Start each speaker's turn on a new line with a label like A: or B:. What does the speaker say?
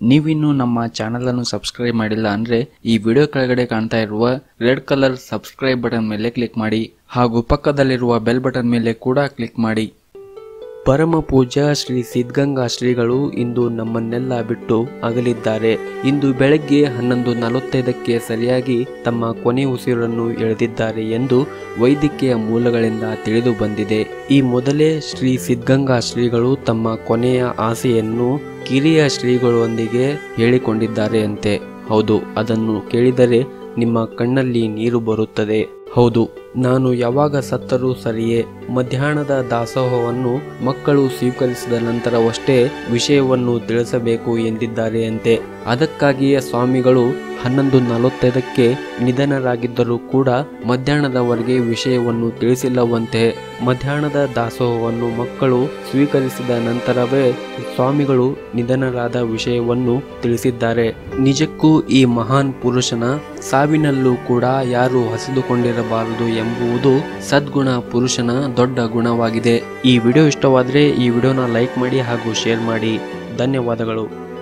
A: ನೀವಿನ್ನು ನಮ್ಮ ಚಾನೆಲ್ ಅನ್ನು ಸಬ್ಸ್ಕ್ರೈಬ್ ಮಾಡಿಲ್ಲ ಅಂದ್ರೆ ಈ ವಿಡಿಯೋ ಕೆಳಗಡೆ ಕಾಣ್ತಾ ಇರುವ ರೆಡ್ ಕಲರ್ ಸಬ್ಸ್ಕ್ರೈಬ್ ಬಟನ್ ಮೇಲೆ ಕ್ಲಿಕ್ ಮಾಡಿ ಹಾಗೂ ಪಕ್ಕದಲ್ಲಿರುವ ಬೆಲ್ ಬಟನ್ ಮೇಲೆ ಕೂಡ ಕ್ಲಿಕ್ ಮಾಡಿ.
B: ಪರಮ ಪೂಜಾ ಶ್ರೀ ಸಿದ್ಧಗಂಗಾ ಶ್ರೀಗಳು ಇಂದು ನಮ್ಮನ್ನೆಲ್ಲ ಬಿಟ್ಟು ಅಗಲಿದ್ದಾರೆ. ಇಂದು ಬೆಳಗ್ಗೆ ಹನ್ನೊಂದು ನಲವತ್ತೈದಕ್ಕೆ ಸರಿಯಾಗಿ ತಮ್ಮ ಕೊನೆ ಉಸಿರನ್ನು ಎಳೆದಿದ್ದಾರೆ ಎಂದು ವೈದ್ಯಕೀಯ ಮೂಲಗಳಿಂದ ತಿಳಿದು ಬಂದಿದೆ. ಈ ಮೊದಲೇ ಶ್ರೀ ಸಿದ್ಧಗಂಗಾ ಶ್ರೀಗಳು ತಮ್ಮ ಕೊನೆಯ ಆಸೆಯನ್ನು ಕಿರಿಯ ಶ್ರೀಗಳೊಂದಿಗೆ ಹೇಳಿಕೊಂಡಿದ್ದಾರೆ ಅಂತೆ. ಹೌದು, ಅದನ್ನು ಕೇಳಿದರೆ ನಿಮ್ಮ ಕಣ್ಣಲ್ಲಿ ನೀರು ಬರುತ್ತದೆ. ಹೌದು, ನಾನು ಯಾವಾಗ ಸತ್ತರೂ ಸರಿಯೇ. ಮಧ್ಯಾಹ್ನದ ದಾಸೋಹವನ್ನು ಮಕ್ಕಳು ಸ್ವೀಕರಿಸಿದ ನಂತರವಷ್ಟೇ ವಿಷಯವನ್ನು ತಿಳಿಸಬೇಕು ಎಂದಿದ್ದಾರೆ ಅಂತೆ. ಅದಕ್ಕಾಗಿಯೇ ಸ್ವಾಮಿಗಳು ಹನ್ನೊಂದು ನಲವತ್ತೈದಕ್ಕೆ ನಿಧನರಾಗಿದ್ದರೂ ಕೂಡ ಮಧ್ಯಾಹ್ನದವರೆಗೆ ವಿಷಯವನ್ನು ತಿಳಿಸಿಲ್ಲವಂತೆ. ಮಧ್ಯಾಹ್ನದ ದಾಸೋಹವನ್ನು ಮಕ್ಕಳು ಸ್ವೀಕರಿಸಿದ ನಂತರವೇ ಸ್ವಾಮಿಗಳು ನಿಧನರಾದ ವಿಷಯವನ್ನು ತಿಳಿಸಿದ್ದಾರೆ. ನಿಜಕ್ಕೂ ಈ ಮಹಾನ್ ಪುರುಷನ ಸಾವಿನಲ್ಲೂ ಕೂಡ ಯಾರು ಹಸಿದುಕೊಂಡಿರಬಾರದು ಎಂಬುವುದು ಸದ್ಗುಣ ಪುರುಷನ ದೊಡ್ಡ ಗುಣವಾಗಿದೆ. ಈ ವಿಡಿಯೋ ಇಷ್ಟವಾದರೆ ಈ ವಿಡಿಯೋನ ಲೈಕ್ ಮಾಡಿ ಹಾಗೂ ಶೇರ್ ಮಾಡಿ. ಧನ್ಯವಾದಗಳು.